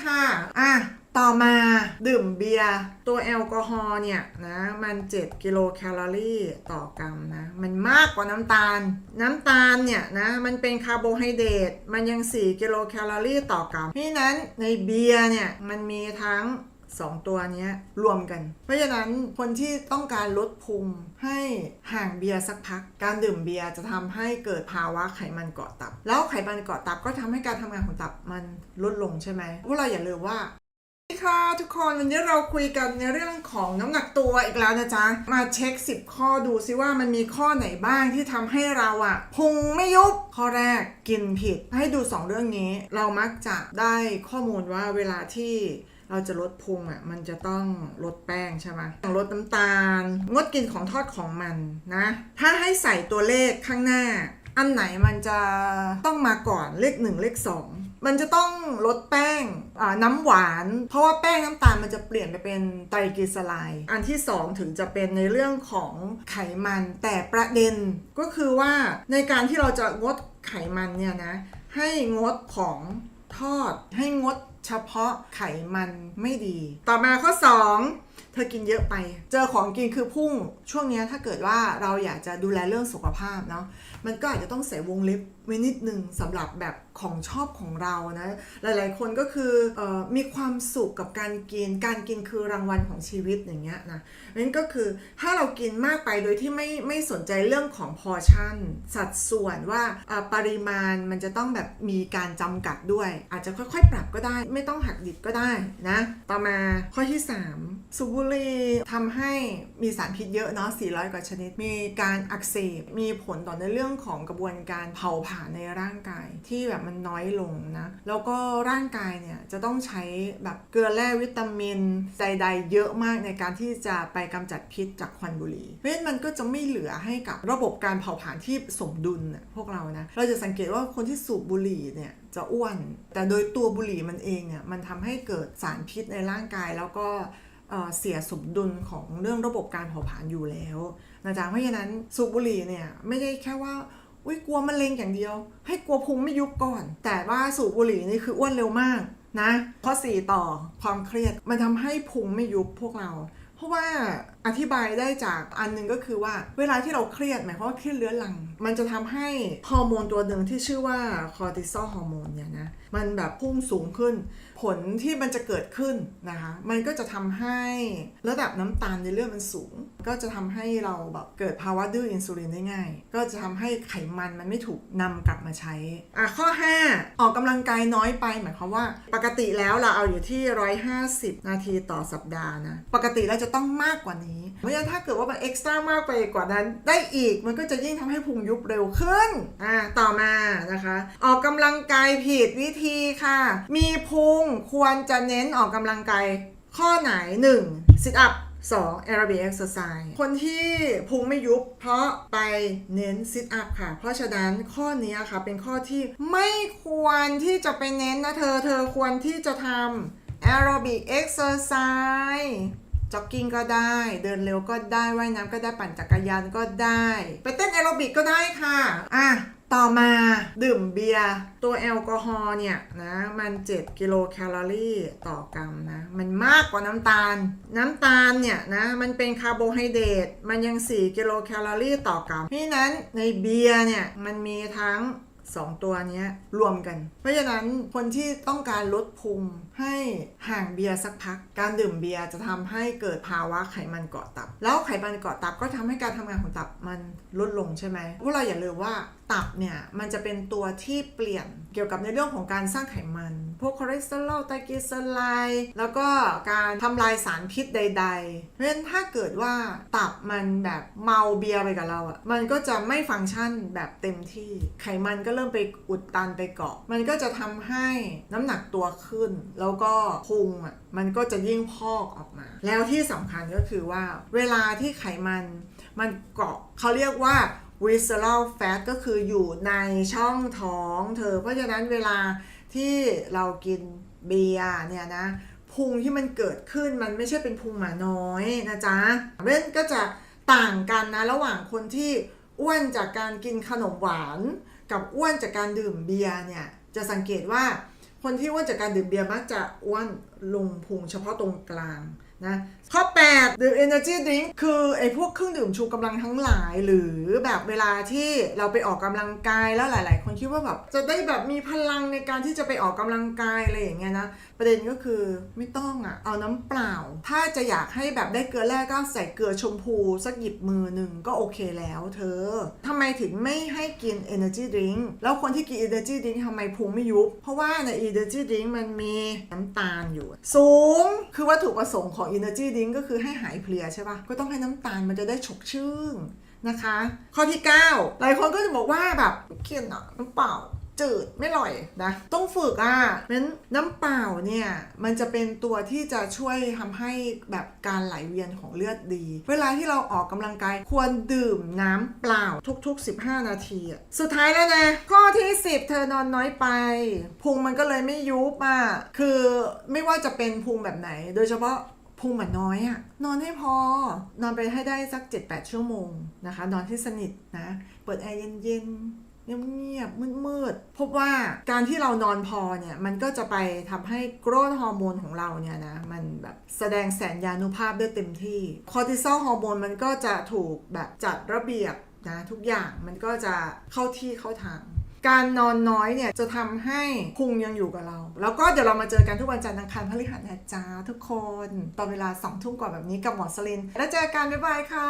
ค่ะอะต่อมาดื่มเบียร์ตัวแอลกอฮอล์เนี่ยนะมัน 7 กิโลแคลอรี่ต่อกรัมนะมันมากกว่าน้ำตาล น้ำตาลเนี่ยนะมันเป็นคาร์โบไฮเดรตมันยัง 4 กิโลแคลอรี่ต่อกรัมเพราะฉะนั้นในเบียร์เนี่ยมันมีทั้ง สองตัวนี้รวมกัน เพราะฉะนั้นคนที่ต้องการลดพุงให้ห่างเบียร์สักพัก การดื่มเบียร์จะทำให้เกิดภาวะไขมันเกาะตับ แล้วไขมันเกาะตับก็ทำให้การทำงานของตับมันลดลงใช่ไหมพวกเราอย่าลืมว่าสวัสดีค่ะทุกคนวันนี้เราคุยกันในเรื่องของน้ำหนักตัวอีกแล้วนะจ๊ะ มาเช็ค 10 ข้อดูซิว่ามันมีข้อไหนบ้างที่ทำให้เราอะพุงไม่ยุบข้อแรกกินผิดให้ดู 2 เรื่องนี้ เรามักจะได้ข้อมูลว่าเวลาที่ เราจะลดพุงอะมันจะต้องลดแป้งใช่ไหมลดน้ำตาล งดกินของทอดของมันนะ ถ้าให้ใส่ตัวเลขข้างหน้า อันไหนมันจะต้องมาก่อนเลขหนึ่งเลขสองมันจะต้องลดแป้งน้ำหวาน เพราะว่าแป้งน้ำตาลมันจะเปลี่ยนไปเป็นไตรกลีเซอไรด์อันที่สองถึงจะเป็นในเรื่องของไขมัน แต่ประเด็นก็คือว่าในการที่เราจะงดไขมันเนี่ยนะ ให้งดของทอดให้งด เฉพาะไขมันไม่ดี ต่อมาข้อ 2 เธอกินเยอะไป เจอของกินคือพุ่ง ช่วงนี้ถ้าเกิดว่าเราอยากจะดูแลเรื่องสุขภาพเนาะ มันก็อาจจะต้องใส่วงเล็บไว้นิดนึงสำหรับแบบของชอบของเรานะ หลายๆคนก็คือออมีความสุขกับการกิน การกินคือรางวัลของชีวิตอย่างเงี้ยนะนั่นก็คือถ้าเรากินมากไปโดยที่ไม่ไม่สนใจเรื่องของพอชั่น สัดส่วนว่าปริมาณมันจะต้องแบบมีการจำกัดด้วย อาจจะค่อยๆ ปรับก็ได้ ไม่ต้องหักดิบก็ได้นะ ต่อมาข้อที่ 3สูบุรี่ทำให้มีสารพิษเยอะเนาะ400 กว่าชนิด มีการอักเสบมีผลต่อในเรื่ององของกระบวนการเผาผลาญในร่างกายที่แบบมันน้อยลงนะ แล้วก็ร่างกายเนี่ยจะต้องใช้แบบเกลือแร่วิตามินใดๆเยอะมากในการที่จะไปกำจัดพิษจากควันบุหรี่ เพราะฉะนั้นมันก็จะไม่เหลือให้กับระบบการเผาผลาญที่สมดุลน่ะพวกเรานะ เราจะสังเกตว่าคนที่สูบบุหรี่เนี่ยจะอ้วน แต่โดยตัวบุหรี่มันเองเนี่ยมันทำให้เกิดสารพิษในร่างกายแล้วก็ เสียสมดุลของเรื่องระบบการเผาผลาญอยู่แล้วนะจ๊ะเพราะฉะนั้นสูบบุหรี่เนี่ยไม่ได้แค่ว่าอุ้ยกลัวมะเร็งอย่างเดียว ให้กลัวพุงไม่ยุบก่อน แต่ว่าสูบบุหรี่นี่คืออ้วนเร็วมากนะข้อ4ต่อความเครียดมันทำให้พุงไม่ยุบพวกเรา เพราะว่า อธิบายได้จากอันหนึงก็คือว่าเวลาที่เราเครียดหมายความว่าเครียดเรื้อรัง มันจะทำให้ฮอร์โมนตัวหนึ่งที่ชื่อว่าคอร์ติซอลฮอร์โมนเนี่ยนะมันแบบพุ่งสูงขึ้น ผลที่มันจะเกิดขึ้นนะคะ มันก็จะทำให้ระดับน้ำตาลในเลือดมันสูง ก็จะทำให้เราแบบเกิดภาวะดื้ออินซูลินได้ง่าย ก็จะทำให้ไขมันมันไม่ถูกนำกลับมาใช้อะข้อ 5 ออกกำลังกายน้อยไปหมายความว่า ปกติแล้วเราเอาอยู่ที่ 150 นาทีต่อสัปดาห์นะปกติเราจะต้องมากกว่านี้เพราะฉะนั้นถ้าเกิดว่ามันเอ็กซ์ตร้ามากไปกว่านั้น ได้อีกมันก็จะยิ่งทำให้พุงยุบเร็วขึ้นอะต่อมานะคะ ออกกำลังกายผิดวิธีค่ะ มีพุงควรจะเน้นออกกำลังกายข้อไหน 1. sit up 2. aerobic exercise คนที่พุงไม่ยุบเพราะไปเน้น sit up ค่ะ เพราะฉะนั้นข้อนี้ค่ะเป็นข้อที่ไม่ควรที่จะไปเน้นนะเธอ เธอควรที่จะทำ aerobic exercise จ็อกกิ้งก็ได้ เดินเร็วก็ได้ว่ายน้ำก็ได้ปั่นจักรยานก็ได้ ไปเต้นแอโรบิกก็ได้ค่ะ อะต่อมาดื่มเบียร์ตัวแอลกอฮอล์เนี่ยนะมัน 7 กิโลแคลอรี่ต่อกรัมนะมันมากกว่าน้ำตาล น้ำตาลเนี่ยนะมันเป็นคาร์โบไฮเดรตมันยัง 4 กิโลแคลอรี่ต่อกรัมเพราะฉะนั้นในเบียร์เนี่ยมันมีทั้ง สองตัวนี้รวมกัน เพราะฉะนั้นคนที่ต้องการลดพุงให้ห่างเบียร์สักพัก การดื่มเบียร์จะทำให้เกิดภาวะไขมันเกาะตับ แล้วไขมันเกาะตับก็ทำให้การทำงานของตับมันลดลงใช่ไหมพวกเราอย่าลืมว่าตับเนี่ยมันจะเป็นตัวที่เปลี่ยนเกี่ยวกับในเรื่องของการสร้างไขมัน พวกคอเลสเตอรอลไตรกลีเซอไรด์แล้วก็การทำลายสารพิษใด ๆ เพราะฉะนั้นถ้าเกิดว่าตับมันแบบเมาเบียร์ไปกับเราอะ่ะมันก็จะไม่ฟังก์ชันแบบเต็มที่ไขมันก็เริ่มริ่มไปอุดตันไปเกาะ มันก็จะทำให้น้ำหนักตัวขึ้น แล้วก็พุงอะมันก็จะยิ่งพอกออกมา แล้วที่สำคัญก็คือว่า เวลาที่ไขมันมันเกาะเขาเรียกว่า visceral fat ก็คืออยู่ในช่องท้องเธอ เพราะฉะนั้นเวลาที่เรากินเบียร์เนี่ยนะพุงที่มันเกิดขึ้นมันไม่ใช่เป็นพุงหมาน้อยนะจ๊ะเพราะฉะนั้นก็จะต่างกันนะระหว่างคนที่อ้วนจากการกินขนมหวาน กับอ้วนจากการดื่มเบียร์เนี่ยจะสังเกตว่าคนที่อ้วนจากการดื่มเบียร์มักจะอ้วนลงพุงเฉพาะตรงกลางนะ ข้อ8ดื่ม energy drink คือไอ้พวกเครื่องดื่มชูกำลังทั้งหลาย หรือแบบเวลาที่เราไปออกกำลังกายแล้วหลาย ๆ คนคิดว่าแบบจะได้แบบมีพลังในการที่จะไปออกกำลังกายอะไรอย่างเงี้ยนะ ประเด็นก็คือไม่ต้องอะ่ะ เอาน้ำเปล่า ถ้าจะอยากให้แบบได้เกลือแร่ก็ใส่เกลือชมพูสักหยิบมือหนึ่งก็โอเคแล้วเธอทำไมถึงไม่ให้กิน energy drink แล้วคนที่กิน energy drink ทำไมพุงไม่ยุบ เพราะว่าใน energy drink มันมีน้ำตาลอยู่ สูงคือวัตถุประสงค์ของ energy drink ก็คือให้หายเพลียใช่ปะก็ต้องให้น้ำตาลมันจะได้ฉกชื่นนะคะ ข้อที่ 9 หลายคนก็จะบอกว่าแบบเขียนอะน้ำเปล่าจืดไม่อร่อยนะ ต้องฝึกอะนั้นน้ำเปล่าเนี่ย มันจะเป็นตัวที่จะช่วยทำให้แบบการไหลเวียนของเลือดดี เวลาที่เราออกกำลังกายควรดื่มน้ำเปล่าทุกๆ 15 นาทีอะสุดท้ายแล้วนะ ข้อที่ 10 เธอนอนน้อยไป พุงมันก็เลยไม่ยุบอะคือไม่ว่าจะเป็นพุงแบบไหน โดยเฉพาะ พุงเหมือนน้อยอะนอนให้พอ นอนไปให้ได้สัก 7-8 ชั่วโมงนะคะ นอนให้สนิทนะ เปิดแอร์เย็นเงียบๆมืดๆพบว่าการที่เรานอนพอเนี่ย มันก็จะไปทำให้โกรทฮอร์โมนของเราเนี่ยนะ มันแบบแสดงแสนยานุภาพได้เต็มที่ คอร์ติซอลฮอร์โมนมันก็จะถูกแบบจัดระเบียบนะ ทุกอย่างมันก็จะเข้าที่เข้าทาง การนอนน้อยเนี่ยจะทำให้พุงยังอยู่กับเรา แล้วก็เดี๋ยวเรามาเจอกันทุกวันจันทร์อังคารพฤหัสนะจ้าทุกคน ตอนเวลาสองทุ่มกว่าแบบนี้กับหมอสลิน แล้วเจอกัน บ๊ายบายค่ะ